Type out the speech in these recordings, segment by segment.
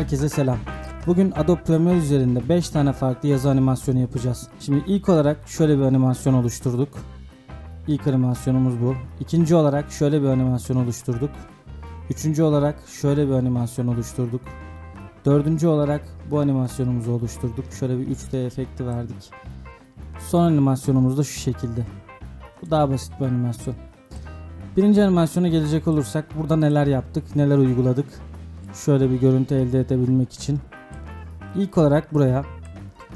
Herkese selam. Bugün Adobe Premiere üzerinde 5 tane farklı yazı animasyonu yapacağız. Şimdi ilk olarak şöyle bir animasyon oluşturduk. İlk animasyonumuz bu. İkinci olarak şöyle bir animasyon oluşturduk. Üçüncü olarak şöyle bir animasyon oluşturduk. Dördüncü olarak bu animasyonumuzu oluşturduk. Şöyle bir 3D efekti verdik. Son animasyonumuz da şu şekilde. Bu daha basit bir animasyon. Birinci animasyona gelecek olursak burada neler yaptık, neler uyguladık. Şöyle bir görüntü elde edebilmek için. İlk olarak buraya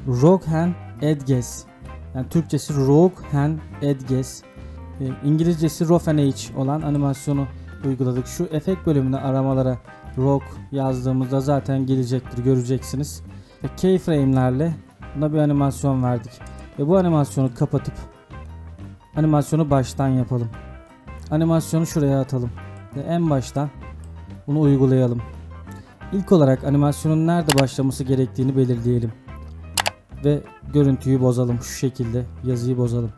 Rogue Hand Edges yani Türkçesi Rogue Hand Edges e, İngilizcesi Rough olan animasyonu uyguladık. Şu efekt bölümünde aramalara Rogue yazdığımızda zaten gelecektir göreceksiniz. Ve keyframe'lerle buna bir animasyon verdik. Ve bu animasyonu kapatıp animasyonu baştan yapalım. Animasyonu şuraya atalım. Ve en baştan bunu uygulayalım. İlk olarak animasyonun nerede başlaması gerektiğini belirleyelim. Ve görüntüyü bozalım şu şekilde. Yazıyı bozalım.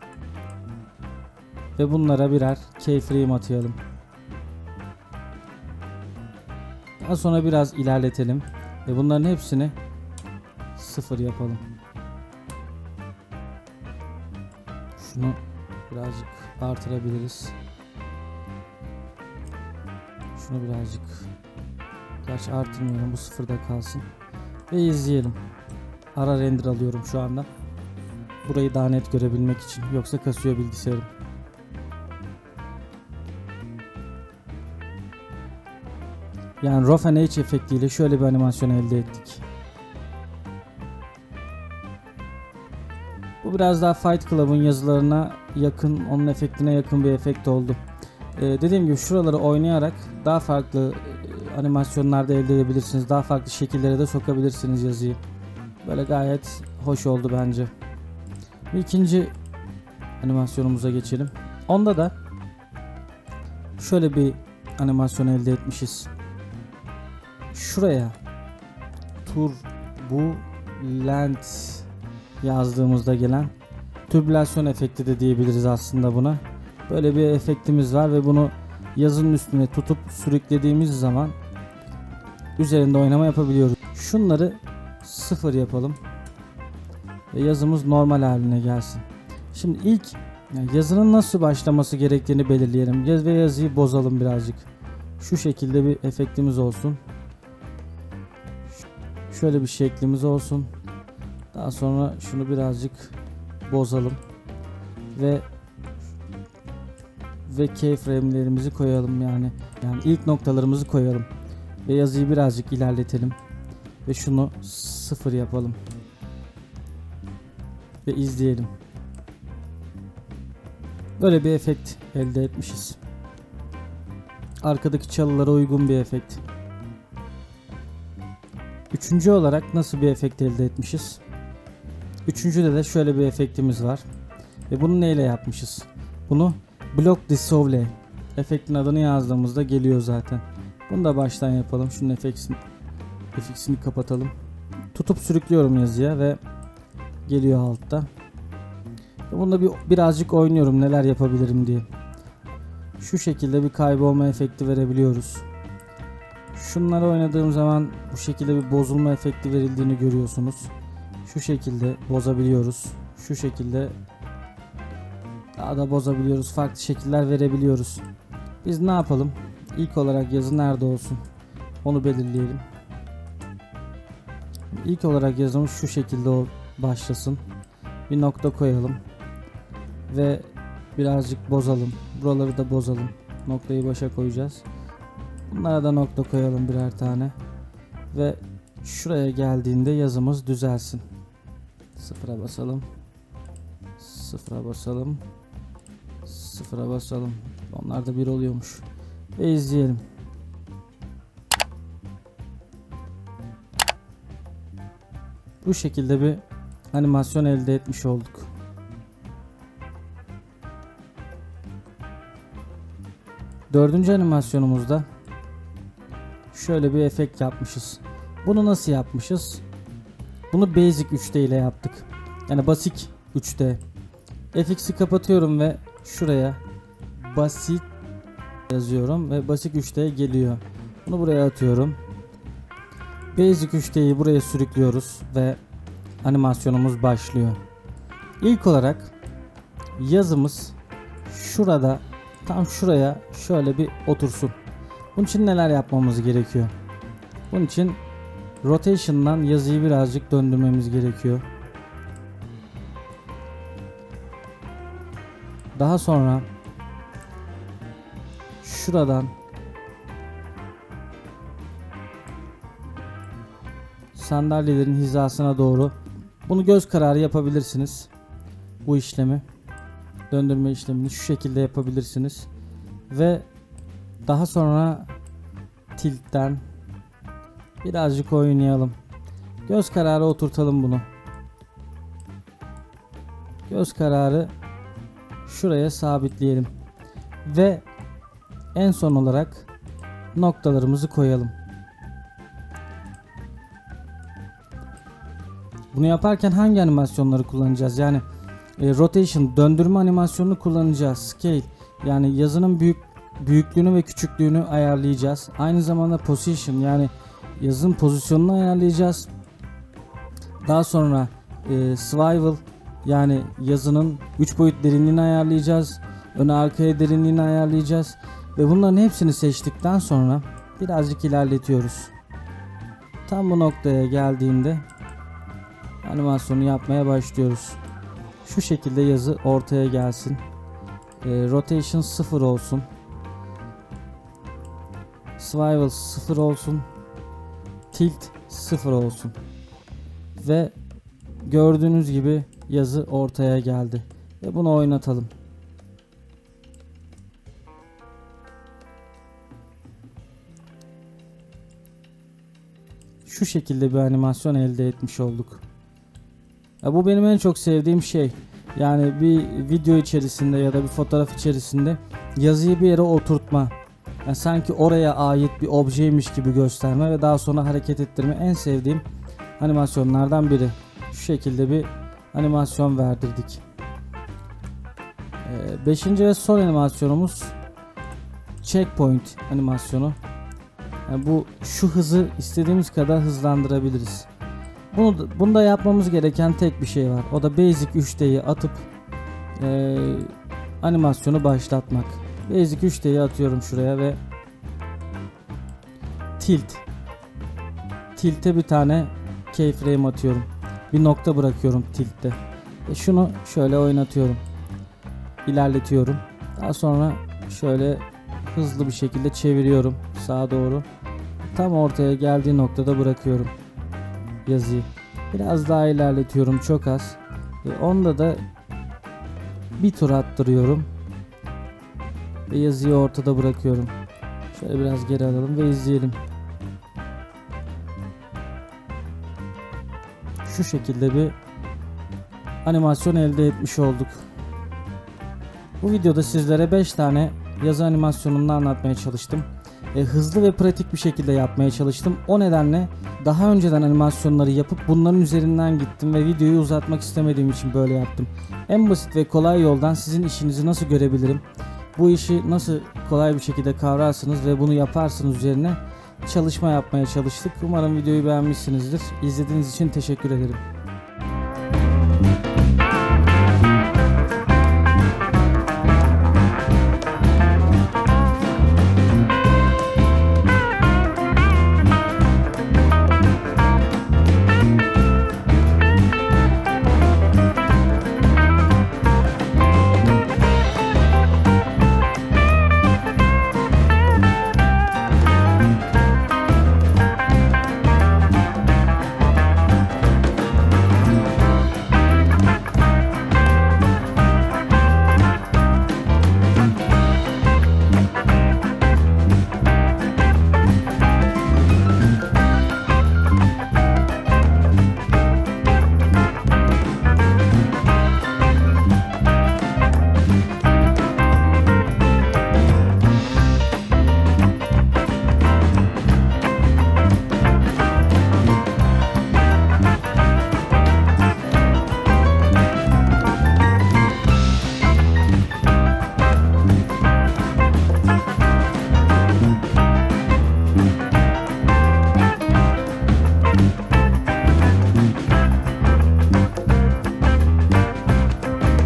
Ve bunlara birer keyframe atayalım. Daha sonra biraz ilerletelim. Ve bunların hepsini sıfır yapalım. Şunu birazcık artırabiliriz. Şunu birazcık Gerçi artırmıyorum bu sıfırda kalsın. Ve izleyelim. Ara render alıyorum şu anda. Burayı daha net görebilmek için. Yoksa kasıyor bilgisayarım. Yani Rough and Edge efektiyle şöyle bir animasyon elde ettik. Bu biraz daha Fight Club'ın yazılarına yakın, onun efektine yakın bir efekt oldu. Ee, dediğim gibi şuraları oynayarak daha farklı animasyonlarda elde edebilirsiniz. Daha farklı şekillere de sokabilirsiniz yazıyı. Böyle gayet hoş oldu bence. Bir ikinci animasyonumuza geçelim. Onda da şöyle bir animasyon elde etmişiz. Şuraya turbulent yazdığımızda gelen türbülasyon efekti de diyebiliriz aslında buna. Böyle bir efektimiz var ve bunu yazının üstüne tutup sürüklediğimiz zaman üzerinde oynama yapabiliyoruz. Şunları sıfır yapalım ve yazımız normal haline gelsin. Şimdi ilk yazının nasıl başlaması gerektiğini belirleyelim Yaz ve yazıyı bozalım birazcık. Şu şekilde bir efektimiz olsun. Şöyle bir şeklimiz olsun. Daha sonra şunu birazcık bozalım ve ve keyframe'lerimizi koyalım yani. Yani ilk noktalarımızı koyalım. Ve yazıyı birazcık ilerletelim. Ve şunu sıfır yapalım. Ve izleyelim. Böyle bir efekt elde etmişiz. Arkadaki çalılara uygun bir efekt. Üçüncü olarak nasıl bir efekt elde etmişiz? Üçüncüde de şöyle bir efektimiz var. Ve bunu neyle yapmışız? Bunu Block Dissolve efektin adını yazdığımızda geliyor zaten. Bunu da baştan yapalım. Şunun efeksini, efeksini kapatalım. Tutup sürüklüyorum yazıya ve geliyor altta. Bunda bir birazcık oynuyorum neler yapabilirim diye. Şu şekilde bir kaybolma efekti verebiliyoruz. Şunları oynadığım zaman bu şekilde bir bozulma efekti verildiğini görüyorsunuz. Şu şekilde bozabiliyoruz. Şu şekilde daha da bozabiliyoruz. Farklı şekiller verebiliyoruz. Biz ne yapalım? İlk olarak yazı nerede olsun? Onu belirleyelim. İlk olarak yazımız şu şekilde başlasın. Bir nokta koyalım. Ve birazcık bozalım. Buraları da bozalım. Noktayı başa koyacağız. Bunlara da nokta koyalım birer tane. Ve şuraya geldiğinde yazımız düzelsin. Sıfıra basalım. Sıfıra basalım. Sıfıra basalım. Onlar da bir oluyormuş. Ve izleyelim. Bu şekilde bir animasyon elde etmiş olduk. Dördüncü animasyonumuzda şöyle bir efekt yapmışız. Bunu nasıl yapmışız? Bunu Basic 3D ile yaptık. Yani basit 3D. FX'i kapatıyorum ve şuraya basit yazıyorum ve basit 3D geliyor. Bunu buraya atıyorum. Basic 3D'yi buraya sürüklüyoruz ve animasyonumuz başlıyor. İlk olarak yazımız şurada tam şuraya şöyle bir otursun. Bunun için neler yapmamız gerekiyor? Bunun için rotation'dan yazıyı birazcık döndürmemiz gerekiyor. Daha sonra şuradan sandalyelerin hizasına doğru bunu göz kararı yapabilirsiniz. Bu işlemi döndürme işlemini şu şekilde yapabilirsiniz. Ve daha sonra tiltten birazcık oynayalım. Göz kararı oturtalım bunu. Göz kararı şuraya sabitleyelim. Ve en son olarak noktalarımızı koyalım. Bunu yaparken hangi animasyonları kullanacağız? Yani e, rotation döndürme animasyonunu kullanacağız. Scale yani yazının büyük büyüklüğünü ve küçüklüğünü ayarlayacağız. Aynı zamanda position yani yazının pozisyonunu ayarlayacağız. Daha sonra e, swivel yani yazının 3 boyut derinliğini ayarlayacağız. Öne arkaya derinliğini ayarlayacağız. Ve bunların hepsini seçtikten sonra birazcık ilerletiyoruz. Tam bu noktaya geldiğinde animasyonu yapmaya başlıyoruz. Şu şekilde yazı ortaya gelsin. E, rotation 0 olsun. Swivel 0 olsun. Tilt 0 olsun. Ve gördüğünüz gibi yazı ortaya geldi. Ve bunu oynatalım. Şu şekilde bir animasyon elde etmiş olduk. Ya bu benim en çok sevdiğim şey. Yani bir video içerisinde ya da bir fotoğraf içerisinde yazıyı bir yere oturtma. Yani sanki oraya ait bir objeymiş gibi gösterme ve daha sonra hareket ettirme en sevdiğim animasyonlardan biri. Şu şekilde bir animasyon verdirdik. Ee, beşinci ve son animasyonumuz checkpoint animasyonu. Yani bu şu hızı istediğimiz kadar hızlandırabiliriz. Bunu da, bunda yapmamız gereken tek bir şey var. O da Basic 3D'yi atıp e, animasyonu başlatmak. Basic 3D'yi atıyorum şuraya ve tilt. Tilt'e bir tane keyframe atıyorum. Bir nokta bırakıyorum tilt'te. Ve şunu şöyle oynatıyorum. İlerletiyorum. Daha sonra şöyle hızlı bir şekilde çeviriyorum sağa doğru. Tam ortaya geldiği noktada bırakıyorum yazıyı. Biraz daha ilerletiyorum çok az. Ve onda da bir tur attırıyorum. Ve yazıyı ortada bırakıyorum. Şöyle biraz geri alalım ve izleyelim. Şu şekilde bir animasyon elde etmiş olduk. Bu videoda sizlere 5 tane yazı animasyonunu anlatmaya çalıştım. E, hızlı ve pratik bir şekilde yapmaya çalıştım. O nedenle daha önceden animasyonları yapıp bunların üzerinden gittim ve videoyu uzatmak istemediğim için böyle yaptım. En basit ve kolay yoldan sizin işinizi nasıl görebilirim? Bu işi nasıl kolay bir şekilde kavrarsınız ve bunu yaparsınız üzerine çalışma yapmaya çalıştık. Umarım videoyu beğenmişsinizdir. İzlediğiniz için teşekkür ederim.